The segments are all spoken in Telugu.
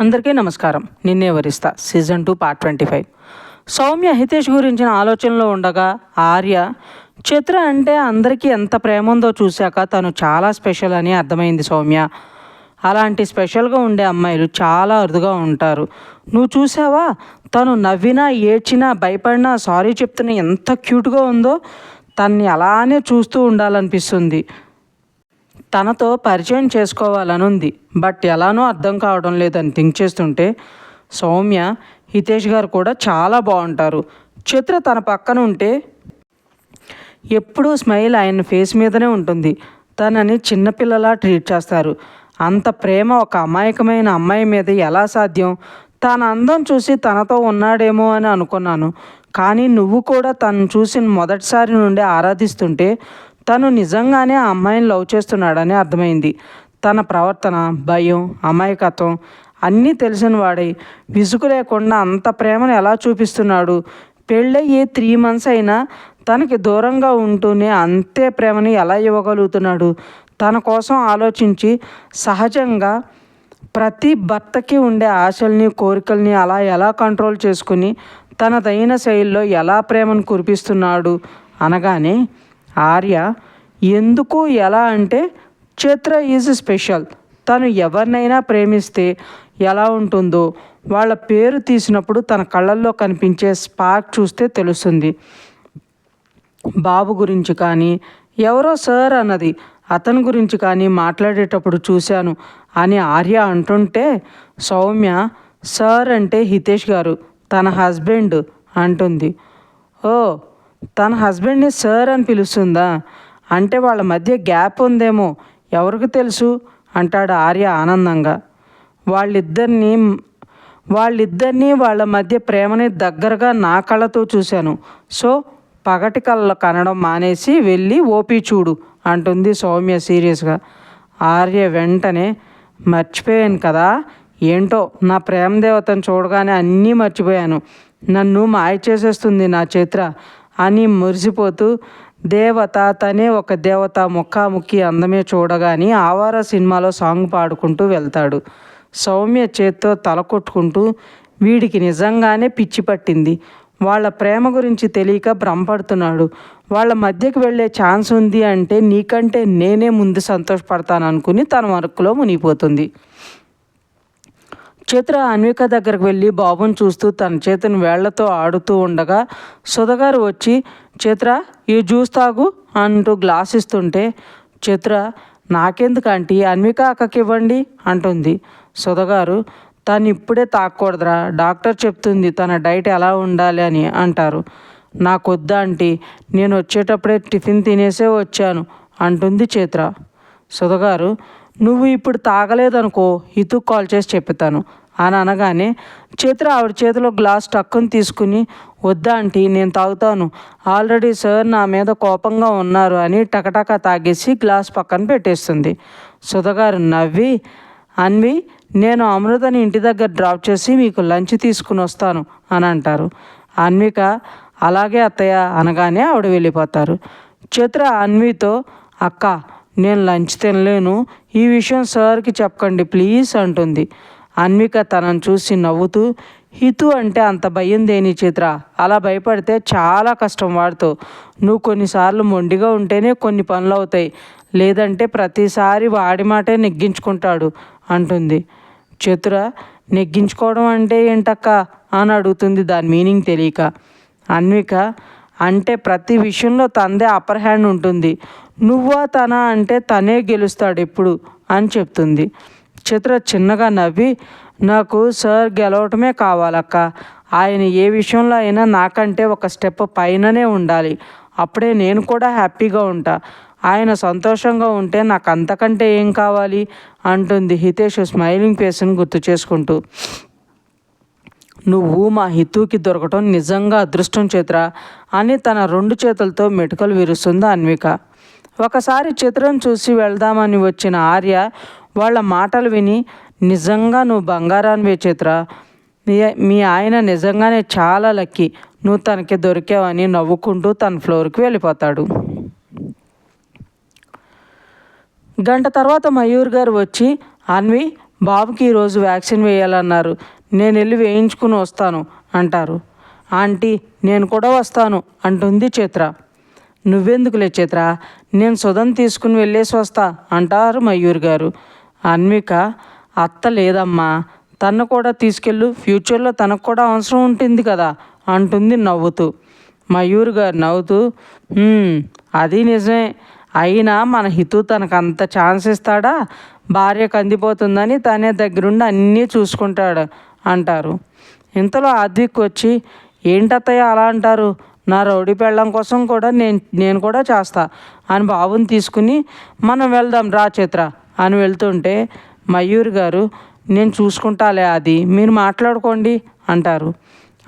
అందరికీ నమస్కారం. Ninne Varistha season two part twenty five. Soumya Hitesh గురించిన ఆలోచనలో ఉండగా ఆర్య చిత్ర అంటే అందరికీ ఎంత ప్రేమ ఉందో చూశాక తను చాలా స్పెషల్ అని అర్థమైంది సౌమ్య. అలాంటి స్పెషల్గా ఉండే అమ్మాయిలు చాలా అరుదుగా ఉంటారు. నువ్వు చూసావా తను నవ్వినా ఏడ్చినా భయపడినా సారీ చెప్తున్నా ఎంత క్యూట్గా ఉందో తన్ని అలానే చూస్తూ ఉండాలనిపిస్తుంది. తనతో పరిచయం చేసుకోవాలని ఉంది బట్ ఎలానో అర్థం కావడం లేదని థింక్ చేస్తుంటే సౌమ్య హితేష్ గారు కూడా చాలా బాగుంటారు. చిత్ర తన పక్కన ఉంటే ఎప్పుడూ స్మైల్ ఆయన ఫేస్ మీదనే ఉంటుంది. తనని చిన్నపిల్లలా ట్రీట్ చేస్తారు. అంత ప్రేమ ఒక అమాయకమైన అమ్మాయి మీద ఎలా సాధ్యం? తన అందం చూసి తనతో ఉన్నాడేమో అని అనుకున్నాను. కానీ నువ్వు కూడా తను చూసిన మొదటిసారి నుండి ఆరాధిస్తుంటే తను నిజంగానే ఆ అమ్మాయిని లవ్ చేస్తున్నాడని అర్థమైంది. తన ప్రవర్తన భయం అమాయకత్వం అన్నీ తెలిసిన వాడై. విసుగు లేకుండా అంత ప్రేమను ఎలా చూపిస్తున్నాడు? పెళ్ళయ్యే త్రీ మంత్స్ అయినా తనకి దూరంగా ఉంటూనే అంతే ప్రేమని ఎలా ఇవ్వగలుగుతున్నాడు? తన కోసం ఆలోచించి సహజంగా ప్రతి భర్తకి ఉండే ఆశల్ని కోరికల్ని అలా ఎలా కంట్రోల్ చేసుకుని తనదైన శైలిలో ఎలా ప్రేమను కురిపిస్తున్నాడు అనగానే ఆర్య ఎందుకు ఎలా అంటే చిత్ర ఈజ్ స్పెషల్. తను ఎవరినైనా ప్రేమిస్తే ఎలా ఉంటుందో వాళ్ళ పేరు తీసినప్పుడు తన కళ్ళల్లో కనిపించే స్పార్క్ చూస్తే తెలుస్తుంది. బాబు గురించి కానీ ఎవరో సార్ అన్నది అతని గురించి కానీ మాట్లాడేటప్పుడు చూశాను అని ఆర్య అంటుంటే సౌమ్య సార్ అంటే హితేష్ గారు తన హస్బెండ్ అంటుంది. ఓ తన హస్బెండ్ని సార్ అని పిలుస్తుందా? అంటే వాళ్ళ మధ్య గ్యాప్ ఉందేమో ఎవరికి తెలుసు? అంటాడు ఆర్య ఆనందంగా. వాళ్ళిద్దరిని వాళ్ళిద్దరినీ వాళ్ళ మధ్య ప్రేమని దగ్గరగా నా కళ్ళతో చూశాను. సో పగటి కళ్ళ కనడం మానేసి వెళ్ళి ఓపి చూడు అంటుంది సౌమ్య సీరియస్గా. ఆర్య వెంటనే మర్చిపోయాను కదా ఏంటో నా ప్రేమ దేవతను చూడగానే అన్నీ మర్చిపోయాను. నన్ను మాయ చేసేస్తుంది నా చిత్ర. అని మురిసిపోతూ దేవత తనే ఒక దేవత ముఖాముఖి అందమే చూడగాని ఆవార సినిమాలో సాంగ్ పాడుకుంటూ వెళ్తాడు. సౌమ్య చేత్తో తల కొట్టుకుంటూ వీడికి నిజంగానే పిచ్చి పట్టింది. వాళ్ళ ప్రేమ గురించి తెలియక భ్రమపడుతున్నాడు. వాళ్ళ మధ్యకి వెళ్ళే ఛాన్స్ ఉంది అంటే నీకంటే నేనే ముందు సంతోషపడతాను అనుకుని తన వర్క్లో మునిగిపోతుంది. చిత్ర అన్విక దగ్గరకు వెళ్ళి బాబుని చూస్తూ తన చేతిని వేళ్ళతో ఆడుతూ ఉండగా సుధగారు వచ్చి చిత్ర ఈ జ్యూస్ తాగు అంటూ గ్లాస్ ఇస్తుంటే చిత్ర నాకెందుకు ఆంటీ? అన్విక అక్కకి ఇవ్వండి అంటుంది. సుధగారు తను ఇప్పుడే తాగకూడదురా డాక్టర్ చెప్తుంది తన డైట్ ఎలా ఉండాలి అని అంటారు. నాకు వద్దా ఆంటీ నేను వచ్చేటప్పుడే టిఫిన్ తినేసే వచ్చాను అంటుంది చిత్ర. సుధగారు నువ్వు ఇప్పుడు తాగలేదనుకో ఇతు కాల్ చేసి చెప్తాను అని అనగానే చేతులు ఆవిడ చేతిలో గ్లాస్ టక్కుని తీసుకుని వద్దా అంటే నేను తాగుతాను. ఆల్రెడీ సార్ నా మీద కోపంగా ఉన్నారు అని టకటక తాగేసి గ్లాస్ పక్కన పెట్టేస్తుంది. సుధగారు నవ్వి అన్వి నేను అమృతని ఇంటి దగ్గర డ్రాప్ చేసి మీకు లంచ్ తీసుకుని వస్తాను అని అంటారు. అన్విక అలాగే అత్తయ్య అనగానే ఆవిడ వెళ్ళిపోతారు. చిత్ర అన్వితో అక్క నేను లంచ్ తినలేను. ఈ విషయం సార్కి చెప్పకండి ప్లీజ్ అంటుంది. అన్విక తనను చూసి నవ్వుతూ హితు అంటే అంత భయం దేని చిత్ర? అలా భయపడితే చాలా కష్టం వాడుతూ. నువ్వు కొన్నిసార్లు మొండిగా ఉంటేనే కొన్ని పనులు అవుతాయి. లేదంటే ప్రతిసారి వాడి మాటే నెగ్గించుకుంటాడు అంటుంది. చిత్ర నెగ్గించుకోవడం అంటే ఏంటక్క? అని అడుగుతుంది దాని మీనింగ్ తెలియక. అన్విక అంటే ప్రతి విషయంలో తనదే అప్పర్ హ్యాండ్ ఉంటుంది. నువ్వా తన అంటే తనే గెలుస్తాడు ఎప్పుడు అని చెప్తుంది. చిత్ర చిన్నగా నవ్వి నాకు సార్ గెలవటమే కావాలక్క. ఆయన ఏ విషయంలో అయినా నాకంటే ఒక స్టెప్ పైననే ఉండాలి. అప్పుడే నేను కూడా హ్యాపీగా ఉంటా. ఆయన సంతోషంగా ఉంటే నాకు అంతకంటే ఏం కావాలి? అంటుంది హితేష్ స్మైలింగ్ ఫేస్ని గుర్తు చేసుకుంటూ. నువ్వు మా హితుకి దొరకటం నిజంగా అదృష్టం చిత్రా అని తన రెండు చేతులతో మెటుకలు విరుస్తుంది అన్విక. ఒకసారి చిత్రం చూసి వెళ్దామని వచ్చిన ఆర్య వాళ్ళ మాటలు విని నిజంగా నువ్వు బంగారాన్వే చిత్ర. మీ- మీ ఆయన నిజంగానే చాలా లక్కీ. నువ్వు తనకి దొరికావని నవ్వుకుంటూ తన ఫ్లోర్కి వెళ్ళిపోతాడు. గంట తర్వాత మయూర్ గారు వచ్చి అన్వి బాబుకి ఈరోజు వ్యాక్సిన్ వేయాలన్నారు. నేను వెళ్ళి వేయించుకుని వస్తాను అంటారు. ఆంటీ నేను కూడా వస్తాను అంటుంది చిత్ర. నువ్వెందుకులే చిత్ర? నేను సుధం తీసుకుని వెళ్ళేసి వస్తా అంటారు మయూర్ గారు. అన్విక అత్త లేదమ్మా. తను కూడా తీసుకెళ్ళు. ఫ్యూచర్లో తనకు కూడా అవసరం ఉంటుంది కదా అంటుంది నవ్వుతూ. మయూర్ గారు నవ్వుతూ అది నిజమే. అయినా మన హితు తనకు అంత ఛాన్స్ ఇస్తాడా? భార్య కందిపోతుందని తనే దగ్గరుండి అన్నీ చూసుకుంటాడు అంటారు. ఇంతలో ఆద్విక్ వచ్చి ఏంటత్తయ్య అలా అంటారు? నా రౌడీ పెళ్ళం కోసం కూడా నేను నేను కూడా చేస్తా అని బాబుని తీసుకుని మనం వెళ్దాం రా చిత్ర అని వెళ్తుంటే మయూర్ గారు నేను చూసుకుంటాలే అది మీరు మాట్లాడుకోండి అంటారు.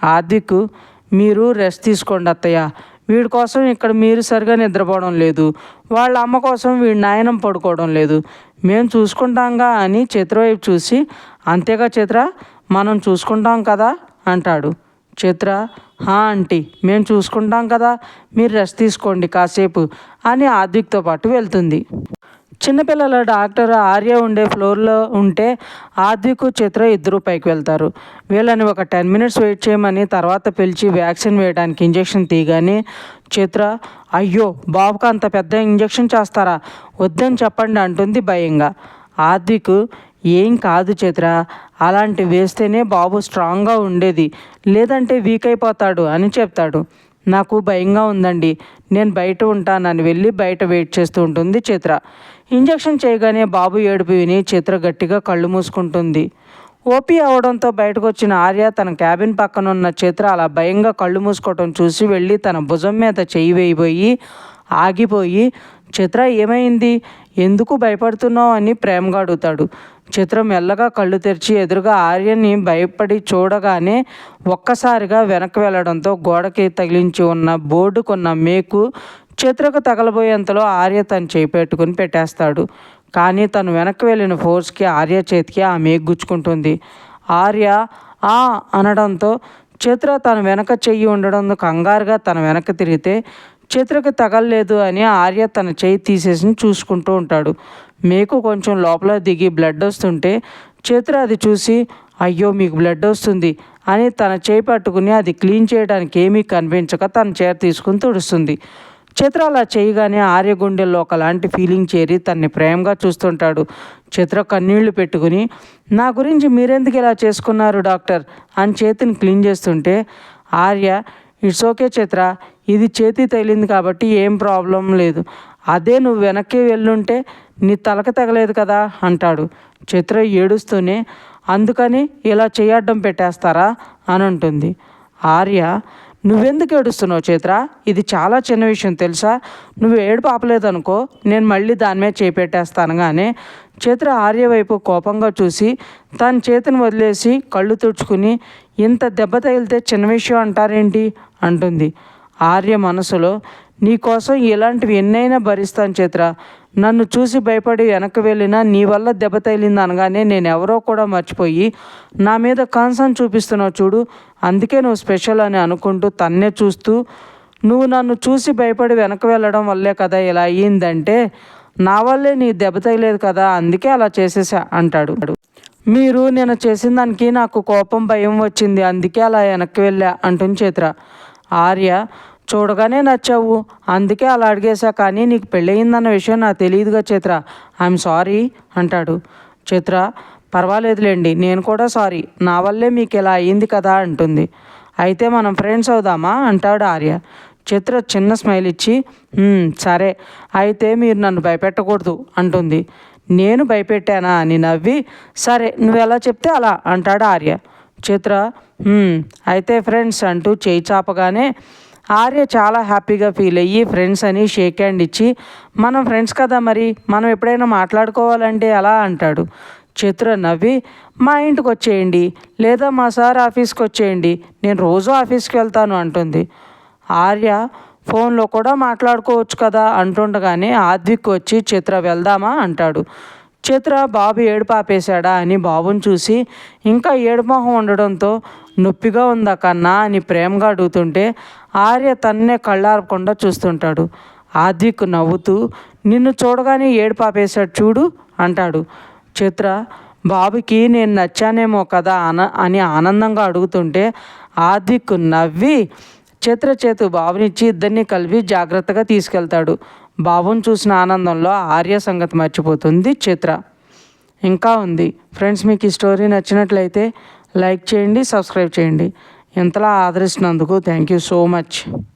ఆదిక్ మీరు రెస్ట్ తీసుకోండి అత్తయ్య. వీడి కోసం ఇక్కడ మీరు సరిగా నిద్రపోవడం లేదు. వాళ్ళ అమ్మ కోసం వీడి నాయనం పడుకోవడం లేదు. మేము చూసుకుంటాంగా అని చిత్ర వైపు చూసి అంతేగా చిత్ర? మనం చూసుకుంటాం కదా? అంటాడు. చిత్ర? హా ఆంటీ మేము చూసుకుంటాం కదా. మీరు రెస్ట్ తీసుకోండి కాసేపు అని ఆద్విక్తో పాటు వెళ్తుంది. చిన్నపిల్లల డాక్టర్ ఆర్య ఉండే ఫ్లోర్లో ఉంటే ఆద్వికు చిత్ర ఇద్దరు పైకి వెళ్తారు. వీళ్ళని ఒక టెన్ మినిట్స్ వెయిట్ చేయమని తర్వాత పిలిచి వ్యాక్సిన్ వేయడానికి ఇంజెక్షన్ తీయగానే చిత్ర అయ్యో బాబుకు అంత పెద్ద ఇంజెక్షన్ చేస్తారా? వద్దని చెప్పండి అంటుంది భయంగా. ఆద్వికు ఏం కాదు చిత్ర అలాంటి వేస్తేనే బాబు స్ట్రాంగ్గా ఉండేది. లేదంటే వీక్ అయిపోతాడు అని చెప్తాడు. నాకు భయంగా ఉందండి. నేను బయట ఉంటానని వెళ్ళి బయట వెయిట్ చేస్తూ ఉంటుంది చిత్ర. ఇంజెక్షన్ చేయగానే బాబు ఏడుపు విని చిత్ర గట్టిగా కళ్ళు మూసుకుంటుంది. ఓపీ అవడంతో బయటకు వచ్చిన ఆర్య తన క్యాబిన్ పక్కన ఉన్న చిత్ర అలా భయంగా కళ్ళు మూసుకోవటం చూసి వెళ్ళి తన భుజం మీద చెయ్యి వేయబోయి ఆగిపోయి చిత్ర ఏమైంది? ఎందుకు భయపడుతున్నావు? అని ప్రేమగా అడుగుతాడు. చిత్ర మెల్లగా కళ్ళు తెరిచి ఎదురుగా ఆర్యని భయపడి చూడగానే ఒక్కసారిగా వెనక్కి వెళ్ళడంతో గోడకి తగిలించి ఉన్న బోర్డుకున్న మేకు చిత్రకు తగలబోయేంతలో ఆర్య తను చేయి పెట్టుకుని పెట్టేస్తాడు. కానీ తను వెనక్కి వెళ్ళిన ఫోర్స్కి ఆర్య చేతికి ఆ మేకు గుచ్చుకుంటుంది. ఆర్య ఆ అనడంతో చిత్ర తన వెనక చెయ్యి ఉండడం కంగారుగా తన వెనక తిరిగితే చిత్రకు తగలలేదు అని ఆర్య తన చేయి తీసేసి చూసుకుంటూ ఉంటాడు. మేకు కొంచెం లోపల దిగి బ్లడ్ వస్తుంటే చిత్ర అది చూసి అయ్యో మీకు బ్లడ్ వస్తుంది అని తన చేయి పట్టుకుని అది క్లీన్ చేయడానికి ఏమీ కనిపించక తన చేర తీసుకుని తుడుస్తుంది. చిత్ర అలా చేయగానే ఆర్య గుండెల్లో ఒకలాంటి ఫీలింగ్ చేరి తన్ని ప్రేమగా చూస్తుంటాడు. చిత్ర కన్నీళ్ళు పెట్టుకుని నా గురించి మీరెందుకు ఇలా చేసుకున్నారు డాక్టర్? అని చేతిని క్లీన్ చేస్తుంటే ఆర్య ఇట్స్ ఓకే చిత్ర ఇది చేతి తగిలింది కాబట్టి ఏం ప్రాబ్లం లేదు. అదే నువ్వు వెనక్కి వెళ్ళుంటే నీ తలక తగలేదు కదా అంటాడు. చిత్ర ఏడుస్తూనే అందుకని ఇలా చేయడం పెట్టేస్తారా? అని అంటుంది. ఆర్య నువ్వెందుకు ఏడుస్తున్నావు చిత్ర? ఇది చాలా చిన్న విషయం తెలుసా? నువ్వు ఏడు పాపలేదనుకో నేను మళ్ళీ దాని మీద చేపెట్టేస్తాను కానీ చిత్ర ఆర్య వైపు కోపంగా చూసి తన చేతిని వదిలేసి కళ్ళు తుడుచుకుని ఇంత దెబ్బ తగిలితే చిన్న విషయం అంటారేంటి? అంటుంది. ఆర్య మనసులో నీకోసం ఇలాంటివి ఎన్నైనా భరిస్తాను చిత్ర. నన్ను చూసి భయపడి వెనక్కి వెళ్ళినా నీ వల్ల దెబ్బ తగిలింది అనగానే నేను ఎవరో కూడా మర్చిపోయి నా మీద కాన్సన్ చూపిస్తున్నావు చూడు. అందుకే నువ్వు స్పెషల్ అని అనుకుంటూ తన్నే చూస్తూ నువ్వు నన్ను చూసి భయపడి వెనక్కి వెళ్ళడం వల్లే కదా ఇలా అయ్యిందంటే నా వల్లే నీ దెబ్బ తగిలేదు కదా అందుకే అలా చేసేసా అంటాడు. మీరు నేను చేసిన దానికి నాకు కోపం భయం వచ్చింది అందుకే అలా వెనక్కి వెళ్ళా అంటుంది చిత్ర. ఆర్య చూడగానే నచ్చావు. అందుకే అలా అడిగేశా. కానీ నీకు పెళ్ళయిందన్న విషయం నాకు తెలియదుగా చిత్ర. ఐఎమ్ సారీ అంటాడు. చిత్ర పర్వాలేదులేండి నేను కూడా సారీ నా వల్లే మీకు ఇలా అయ్యింది కదా అంటుంది. అయితే మనం ఫ్రెండ్స్ అవుదామా అంటాడు ఆర్య. చిత్ర చిన్న స్మైల్ ఇచ్చి సరే. అయితే మీరు నన్ను భయపెట్టకూడదు అంటుంది. నేను భయపెట్టానా? అని నవ్వి సరే నువ్వు ఎలా చెప్తే అలా అంటాడు ఆర్య. చిత్ర అయితే ఫ్రెండ్స్ అంటూ చేయి చాపగానే ఆర్య చాలా హ్యాపీగా ఫీల్ అయ్యి ఫ్రెండ్స్ అని షేక్ హ్యాండ్ ఇచ్చి మనం ఫ్రెండ్స్ కదా మరి మనం ఎప్పుడైనా మాట్లాడుకోవాలంటే ఎలా అంటాడు. చిత్ర నవ్వి మా ఇంటికి వచ్చేయండి లేదా మా సార్ ఆఫీస్కి వచ్చేయండి నేను రోజు ఆఫీస్కి వెళ్తాను అంటుంది. ఆర్య ఫోన్లో కూడా మాట్లాడుకోవచ్చు కదా అంటుండగానే ఆద్విక్ వచ్చి చిత్ర వెళ్దామా? అంటాడు. చిత్ర బాబు ఏడుపు ఆపేశాడా? అని బాబుని చూసి ఇంకా ఏడుమొహం ఉండడంతో నొప్పిగా ఉందా కన్నా? అని ప్రేమగా అడుగుతుంటే ఆర్య తన్నే కళ్ళారకుండా చూస్తుంటాడు. ఆద్విక్ నవ్వుతూ నిన్ను చూడగానే ఏడుపు ఆపేశాడు చూడు అంటాడు. చిత్ర బాబుకి నేను నచ్చానేమో కదా అన అని ఆనందంగా అడుగుతుంటే ఆదిక్ నవ్వి చిత్ర చేతు బాబునిచ్చి ఇద్దరిని కలిపి జాగ్రత్తగా తీసుకెళ్తాడు బాబుని చూసిన ఆనందంలో ఆర్య సంగతి మర్చిపోతుంది చిత్ర. ఇంకా ఉంది. ఫ్రెండ్స్ మీకు ఈ స్టోరీ నచ్చినట్లయితే లైక్ చేయండి సబ్స్క్రైబ్ చేయండి. ఇంతలా ఆదరిస్తున్నందుకు థ్యాంక్ యూ సో మచ్.